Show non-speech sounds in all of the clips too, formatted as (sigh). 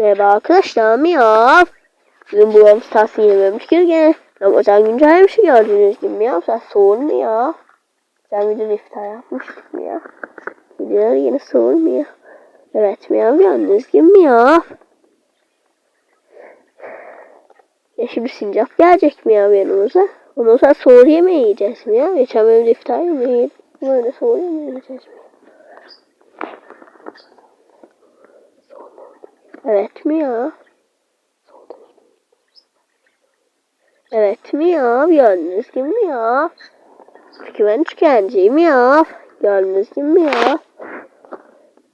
Merhaba arkadaşlar Miyav. Bugün bu Rams tahsil yememiş gene. Ramazan güncellemiş gördüğünüz gibi Miyav. Sen sorun ya? Sen video iftar yapmıştık mı ya? Videoları yine sorun mu ya? Evet Miyav gördüğünüz gibi Miyav. Ya şimdi sincap gelecek Miyav yanımıza. Ondan sonra soğur yemeği yiyeceğiz Miyav. Geçen bölümde iftar yemeği yedik. Böyle soğur yemeği yiyeceğiz Miyav. Evet mi ya? Evet mi ya? Gördünüz gibi mi ya? Çünkü ben tükenciyim ya. Gördünüz gibi mi ya?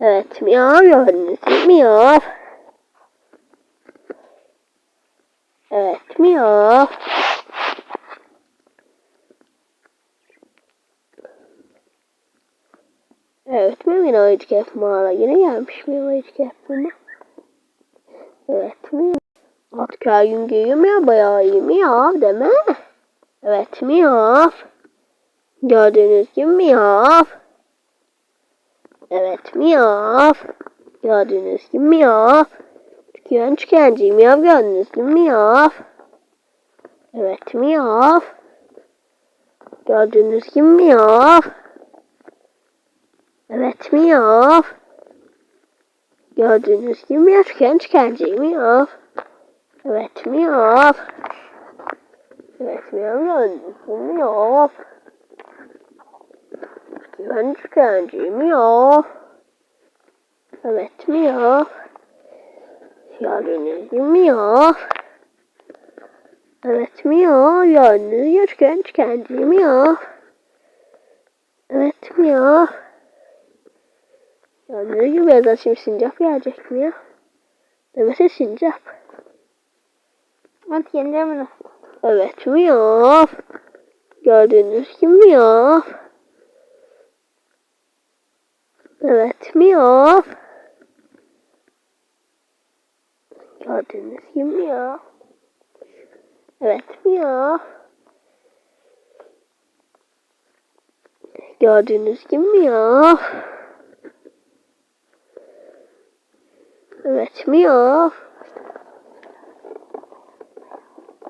Evet mi ya? Gördünüz gibi mi ya? Evet mi ya? Evet mi yine ayıcık mağara yine gelmiş mi ayıcık yapma? Evet mi? Artık her gün giyiyorum ya bayağı iyi mi ya deme. Evet mi ya? Gördüğünüz gibi mi ya? Evet mi ya? Gördüğünüz gibi mi ya? Tüküren tükenciyim ya gördüğünüz gibi mi ya? Evet mi ya? Gördüğünüz gibi mi ya? Evet mi ya? Gördüğünüz gibi ya tüken tükenciyim ya. Evet mi ya? Evet mi gibi mi ya? Tüken tükenciyim ya. Evet mi ya? Gördüğünüz gibi mi ya? Evet mi ya? Gördüğünüz gibi tüken tükenciyim ya. Evet mi ya? Ya ne gibi ya şimdi sincap gelecek mi ya? Demese sincap. Hadi yeneceğim nasıl? Evet mi ya? Gördüğünüz gibi mi ya? Evet mi ya? Gördüğünüz gibi mi ya? Evet mi ya? Gördüğünüz gibi mi ya? Evet mi ya?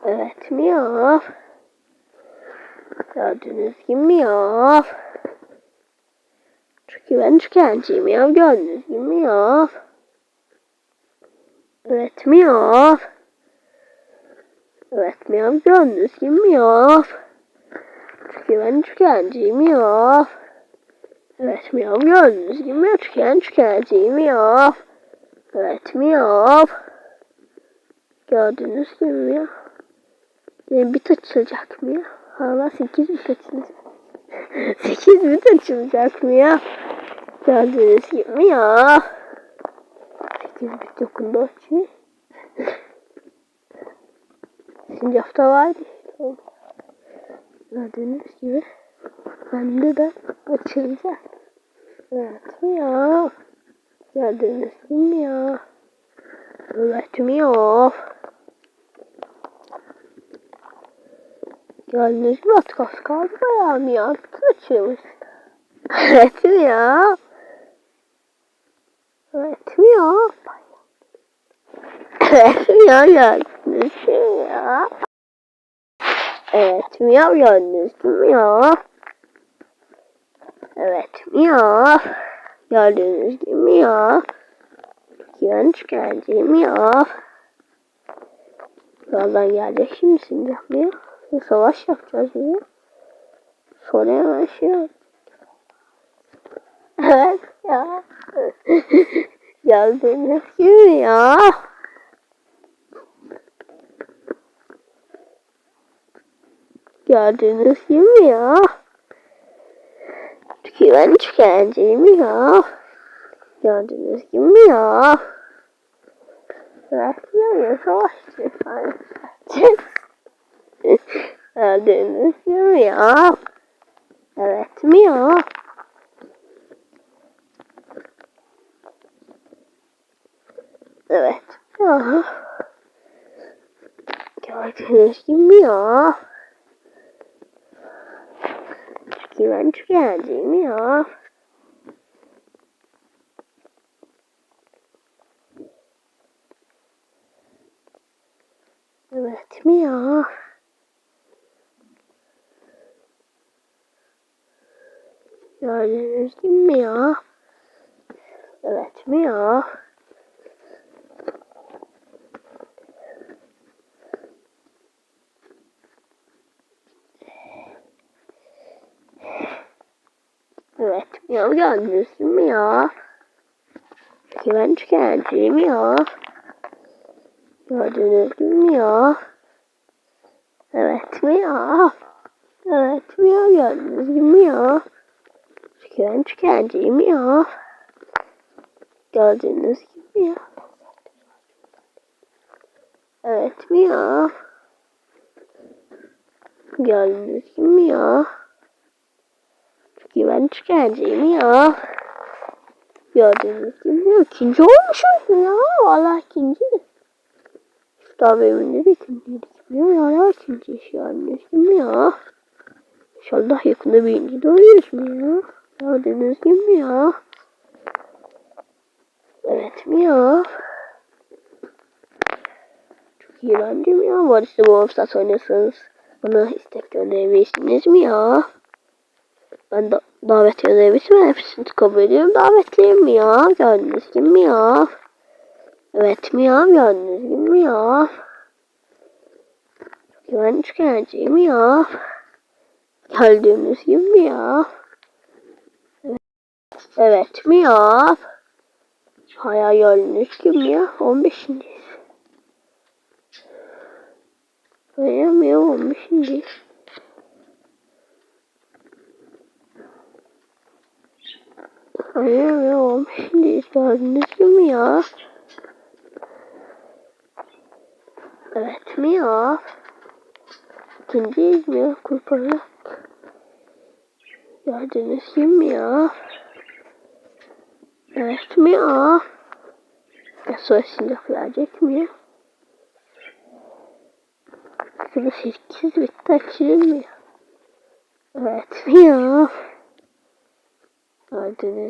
Evet mi ya? Gördüğünüz gibi mi ya? Çünkü ben tükenciyim ya. Gördüğünüz gibi mi ya? Evet mi ya? Evet mi ya? Gördüğünüz gibi mi ya? Çünkü ben tükenciyim ya. Evet mi ya? Gördüğünüz gibi mi ya? Tüken tükenciyim ya. Evet mi (laughs) ya? Gördüğünüz gibi ya? Yani bit açılacak mı ya? Hala 8 bit açılacak. 8 bit açılacak mı ya? Gördüğünüz gibi mi ya? 8 bit yakında açıyor. Sincapta vardı. Gördüğünüz gibi. Bende de açılacak. Evet mi ya? Gibi mi ya? Mi ya? Gördüğünüz gibi artık az kaldı bayağı ya? Bütün açıyormuş. Evet mi ya? Evet mi ya? Mi ya? Evet mi ya? Gördüğünüz Gördüğünüz gibi ya? Güven geldiğim ya. Birazdan gelecek şimdi sincap ya. Bir savaş yapacağız ya. Sonra hemen şey. (laughs) Evet ya. (laughs) Gördüğünüz gibi ya. Gördüğünüz gibi ya. Güven tükenciyim ya. Gördüğünüz gibi ya? Bırakmıyor savaşçı. Gördüğünüz gibi ya? Evet mi ya? Evet. Ya. Gördüğünüz mi ya? iğrenç geldim ya. Evet mi ya? Gördüğünüz gibi mi ya? Evet mi ya? Gördünüz gibi miyav. Güvenç geldi miyav. Gördüğünüz gibi miyav. Evet miyav. Evet miyav gördüğünüz gibi miyav. Güvenç geldi miyav. Gördüğünüz gibi miyav. Evet miyav. Gördüğünüz gibi miyav. Güvenç geldi miyav. Gördüğünüz gibi. İkinci olmuşuz ya. Valla ikinci. Daha evinde de ikinciydik. Miyav ya ikinci iş gördüğünüz gibi miyav. İnşallah yakında birinci de oluyoruz mu ya? Gördüğünüz gibi miyav. Evet miyav. Çok iyi bence miyav. Var işte bu hafta oynuyorsanız bana istek gönderebilirsiniz mi ya? Ben da davet gönderebilirsem hepsini kabul ediyorum. Davetliyim mi ya? Gördüğünüz gibi mi ya? Evet mi ya? Gördüğünüz gibi mi ya? Güvenç geleceğim mi ya? Gördüğünüz gibi mi ya? Evet, mi ya? Hayal gördüğünüz gibi mi ya? 15. Öyle mi ya? 15. Ya? 15. Gördüğünüz gibi ya? Evet mi ya? İkinciyiz mi ya? Kurbanı. Gördüğünüz gibi mi ya? Evet mi ya? Ya sonra silah verecek mi? Şurada sekiz bitti açılır mı? Evet mi ya?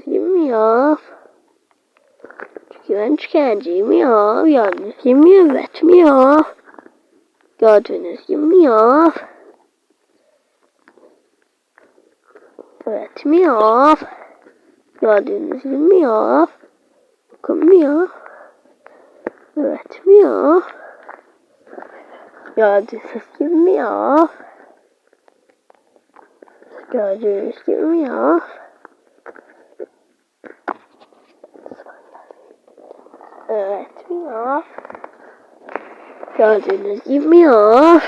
Gibi mi ya? Güvenç genciyim ya. Gördüğünüz gibi mi? Evet mi ya? Gördüğünüz gibi ya? Evet mi ya? Gördüğünüz gibi ya? Bakın ya? Evet mi ya? Gördüğünüz gibi ya? Gördüğünüz gibi ya? Evet mi ya? Gördüğünüz gibi ya?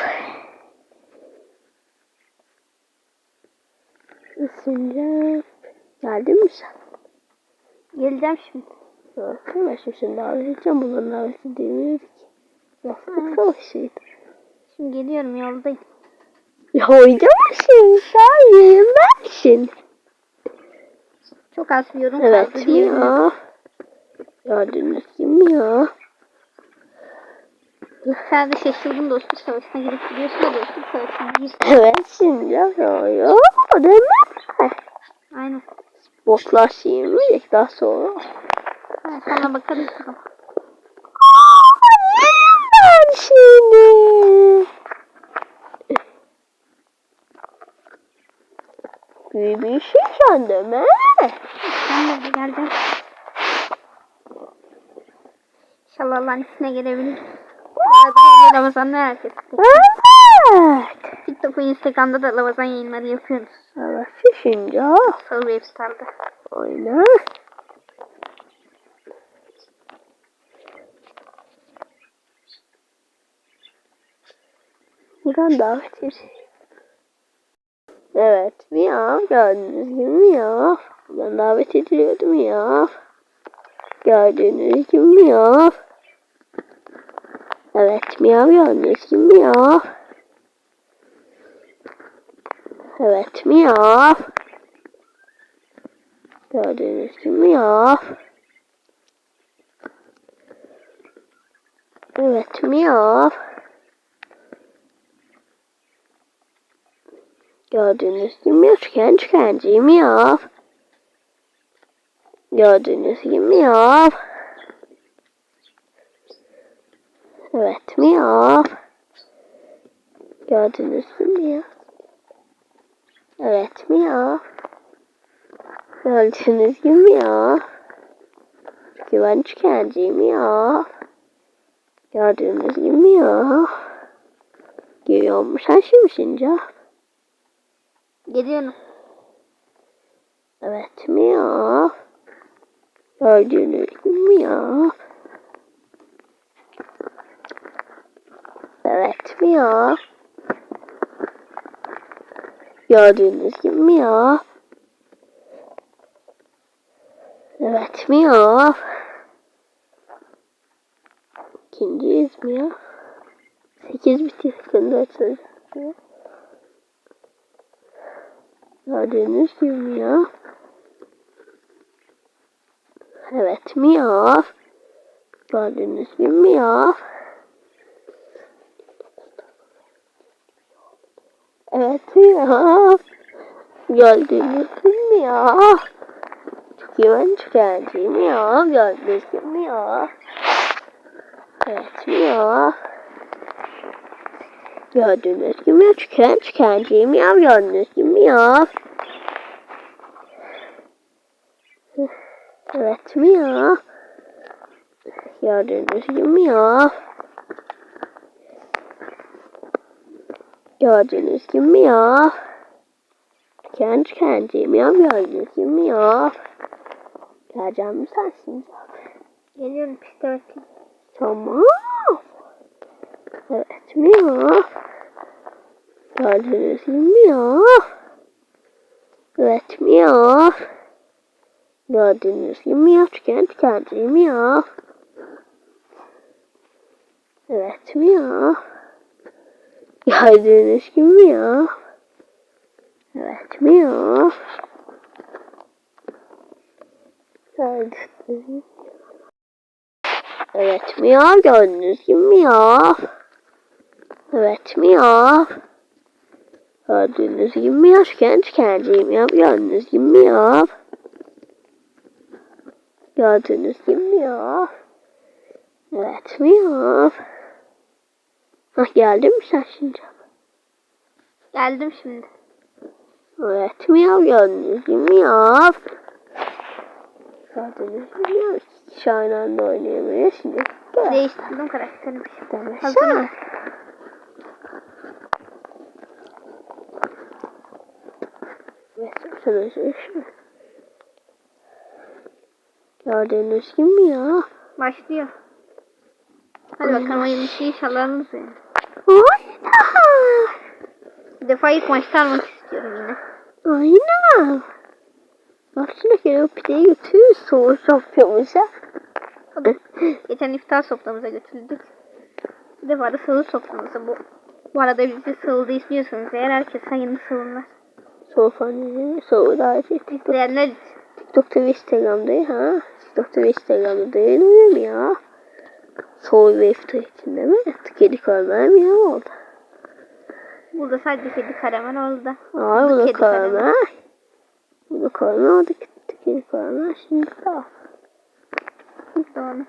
Isınca geldin mi sen? Geleceğim şimdi. Hemen şimdi davet edeceğim. Bunların daveti değil ki. Yastık savaşıydı. Şimdi geliyorum yoldayım. Ya oynamasın. Hayır bensin. Çok az bir yorum Evet kaldı değil mi? ya? Gibi mi ya? Sen de şaşırdın dostluk savaşına girip gidiyorsun da dostluk savaşına gir. Evet şimdi ya. Yok değil mi? Aynen. Botlar sıyırmayacak daha sonra. Ha, sana bakarız. Ben seni. Büyük bir şey. Ben de geleceğim. İnşallah Allah'ın ismine gelebilir. Ramazan'da herkes. Evet. TikTok ve Instagram'da da Ramazan yayınları yapıyoruz. Evet şimdi Soul Wave Star'da. oyna. Buradan davet et. Evet miyav gördüğünüz gibi miyav. Buradan davet ediliyordu miyav. Gördüğünüz gibi miyav. Evet miyav gördüğünüz gibi miyav. Evet miyav. Gördüğünüz gibi miyav. Evet miyav. Gördüğünüz gibi. Çıkan çıkancı miyav. Gördüğünüz gibi miyav. Evet miyav. Gördünüz mü ya? Evet mi ya? Gördünüz mü ya? Güven tükenciyim ya. Gördüğünüz gibi ya. Geliyormuş sen şimdi sincap. Geliyorum. Evet mi ya? Gördüğünüz gibi ya. Evet mi ya? Gördüğünüz gibi ya. Evet mi ya? İkinciyiz mi ya? Sekiz bitir. Kendi açılacak ya. Gördüğünüz gibi mi ya? Evet mi ya? Gördüğünüz gibi mi ya? Evet ya? Gördüğünüz gibi mi ya? Güven tükenciyim ya. Gördüğünüz gibi mi ya? Evet mi ya? Gördüğünüz gibi ya. Tüken tükenciyim ya. Gördüğünüz gibi ya? Evet mi ya? Gördüğünüz gibi ya? Gördüğünüz gibi mi ya? Tüken tükenciyim ya. Gördüğünüz gibi mi ya? Geleceğim sensin? Geliyorum bakayım. Tamam. Evet mi ya? Gördüğünüz gibi mi ya? Evet mi ya? Gördüğünüz gibi ya? Tüken tükenciyim ya. Evet mi ya? Gördüğünüz gibi mi ya? Evet mi ya? Evet mi ya? Gördüğünüz gibi mi ya? Evet mi ya? Gördüğünüz gibi mi ya? Tüken tükenciyim ya. Gördüğünüz gibi mi ya? Gördüğünüz gibi mi ya? Evet mi ya? Hah geldin mi sen şimdi? Geldim şimdi. Evet mi ya? Gördüğünüz gibi mi ya? Gördüğünüz gibi mi ya? Şahinan'da oynayamıyor şimdi. Gel. Değiştirdim karakterimi. Demesene. Hazırım. Mesela sana şey şu. Gördüğünüz gibi ya? Başlıyor. Hadi bakalım hayırlısı inşallah. Oyna. Bir defa ilk maçta almak istiyorum yine. Oyna. Baksana ki o pideyi götürüyor soğuk soframıza. (laughs) Geçen iftar soframıza götürdük. Bir defa da sahur soframıza. Bu, bu arada biz de sahurda istiyorsanız eğer herkes hayırlı sahurlar. Sofranın soğuğu da TikTok, İsteyenler için. TikTok'ta ve Instagram'da ha. TikTok'ta ve Instagram'da yayınlıyor mu ya? Soğuk ve iftar için değil mi? Kedi kalmaya mı ya oldu? Burada sadece kedi karamel oldu. Aa bu da karamel. Bu da karamel oldu. Kedi karamel. Şimdi daha. (laughs) Doğru.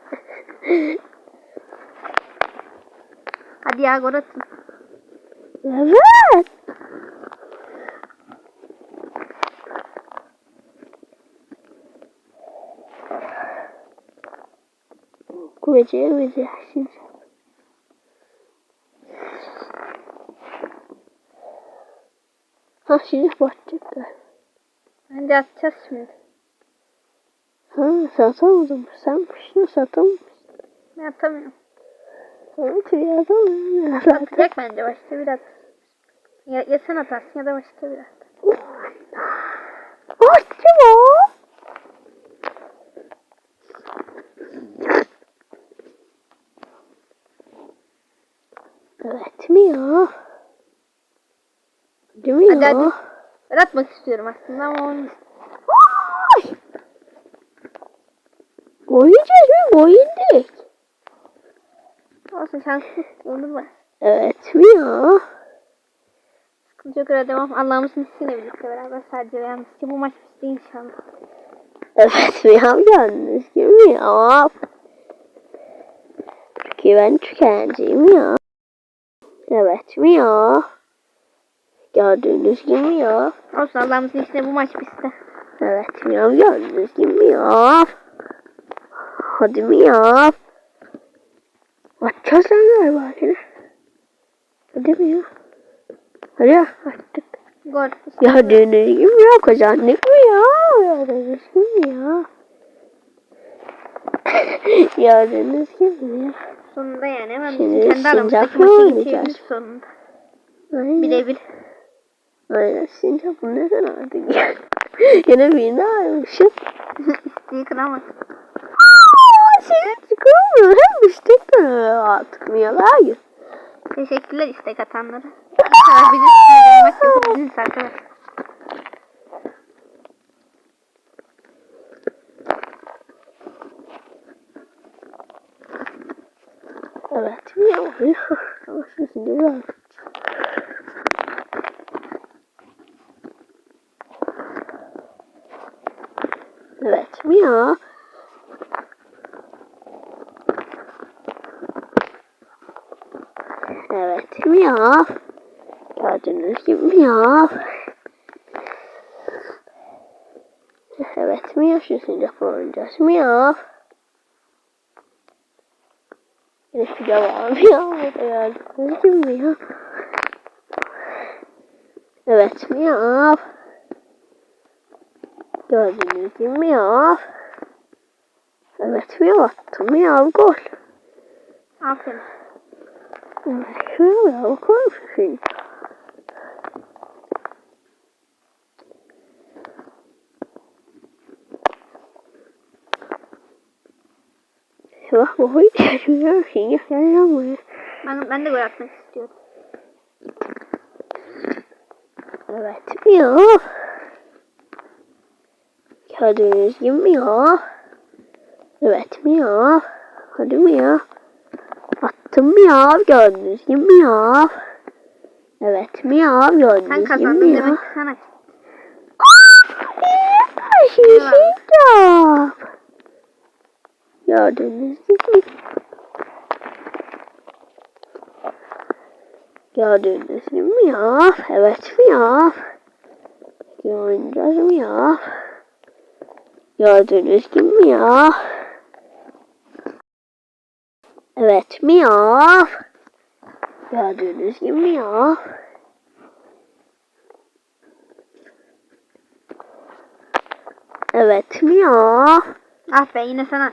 Hadi ya gol atın. Evet. Kuvvetiye kuvvetiye şimdi. Ha şimdi bakacaklar. Bence atacağız şimdi. Ha satamadım. Sen şunu satamamışsın. Ben atamıyorum. Ha tüyadın. Atacak bence başta biraz. Ya, ya sen atarsın ya da başta biraz. Attı mı? Evet mi ya? Mi Hadi ya? hadi. Ben atmak istiyorum aslında ama yiyeceğiz mi? Gol yedik. Olsun şanslı olur mu? Evet mi ya? Sıkıntı yok devam. Allah'ımızın izniyle birlikte beraber sadece ve yalnızca bu maç bizde inşallah. Evet mi ya? Gördüğünüz gibi mi ya? Güven tükenciyim ya. Evet miyav. Gördüğünüz gibi miyav. Olsun Allah'ımızın içinde bu maç bizde. Evet miyav gördüğünüz gibi miyav. Hadi miyav. Atacağız lan galiba seni. Hadi miyav. Hadi attık. Gol. Gördüğünüz gibi miyav kazandık miyav. Gördüğünüz gibi miyav. (laughs) Gördüğünüz gibi miyav. Sonunda yani hemen Şimdi kendi aramızdaki maçı geçebiliriz sonunda. Birebir. Aynen Sincap neden artık (laughs) ya? Yine birini almışım. (laughs) İsteği kıramaz. Seni çıkamıyor. Hem istek de ya? Hayır. Teşekkürler istek atanlara. Bizim sinirlenmek yapabiliriz arkadaşlar. Evet. Ama şimdi biraz. Mia. Evet. Mia. Gördüğünüz gibi Mia. Evet. Mia şu sincap oynayacağız. Mia. Neyse devam ya. Gördüğünüz gibi Mia. Evet Mia. Gördüğünüz gibi Mia. Evet Mia attı. Mia gol. Aferin. Evet Mia gol. Bak bu hiç şaşırıyor şey. Lan buraya. Ben, ben de gol atmak istiyorum. Evet Mia. Gördüğünüz gibi Mia. Evet Mia. Hadi Mia. Attım Mia. Gördüğünüz gibi Mia. Evet Mia. Sen Gördüğünüz gibi kazandın Mia. demek ki sana. Şişecap. Gördüğünüz gibi. Gördüğünüz gibi miyav. Evet miyav. Oynayacağız miyav. Gördüğünüz gibi miyav. Evet miyav. Gördüğünüz gibi miyav. Evet miyav. Ah be yine sana.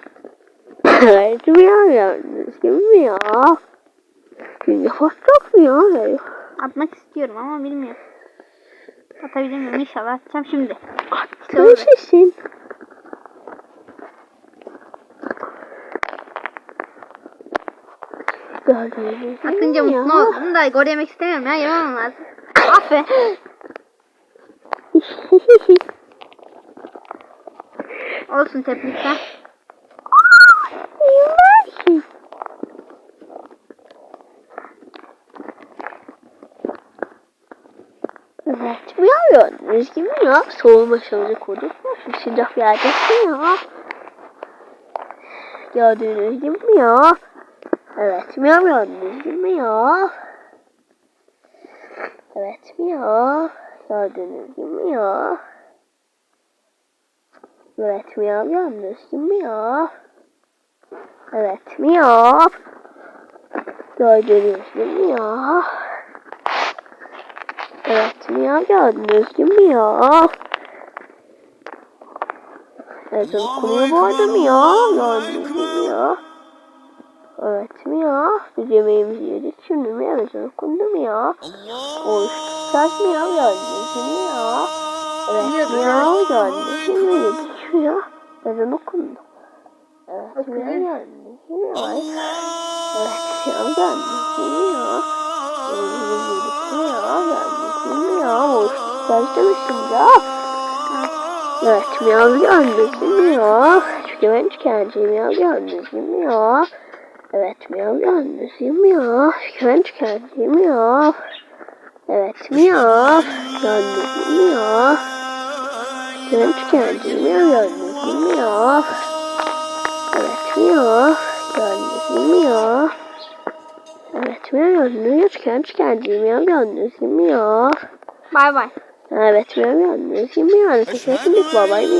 Evet miyav gördüğünüz gibi miyav. Şimdi hostak miyav. Atmak istiyorum ama bilmiyorum. Atabilir miyim? İnşallah atacağım şimdi. Attın sesin. Atınca miyav. mutlu oldum da gol yemek istemiyorum ya. Yemem lazım. Be. Olsun. İyi Evet, miyav gördüğünüz gibi miyav. Soğuma şarjı koyduk. Şu sıcak yerde miyav. Gördüğünüz gibi miyav. Evet, miyav gördüğünüz gibi miyav. Evet, miyav. Gördüğünüz gibi miyav. Evet, miyav gördüğünüz gibi miyav. Evet, miyav. Gördüğünüz gibi miyav. Evet, miyav gördüğünüz gibi miyav. Evet, okunuyor bu arada miyav. Gördüğünüz gibi miyav. Evet, miyav. Biz yemeğimizi yedik. Şimdi miyav ezan okundu miyav. Oruç tutacağız miyav gördüğünüz gibi miyav. Evet, miyav gördüğünüz gibi yedik miyav. Ezan okundu. Evet, miyav gördüğünüz gibi miyav. Evet, miyav gördüğünüz gibi miyav. Yemeğimizi yedik miyav gördüğünüz gibi miyav. Oruç tutacağız demiştim ya. Evet, miyav gördüğünüz gibi miyav. Çünkü ben tükenciyim miyav gördüğünüz gibi miyav. Evet, miyav miyav. Çünkü ben tükenciyim miyav. Evet, miyav. Miyav. Çünkü ben tükenciyim miyav gördüğünüz gibi miyav. Evet, miyav. Gibi miyav. Evet, etmiyor. Gördünüz çıkan çıkancıyım ya. Gibi ya. Bay bay. Evet, gördünüz gibi ya. Teşekkür ederim babayım.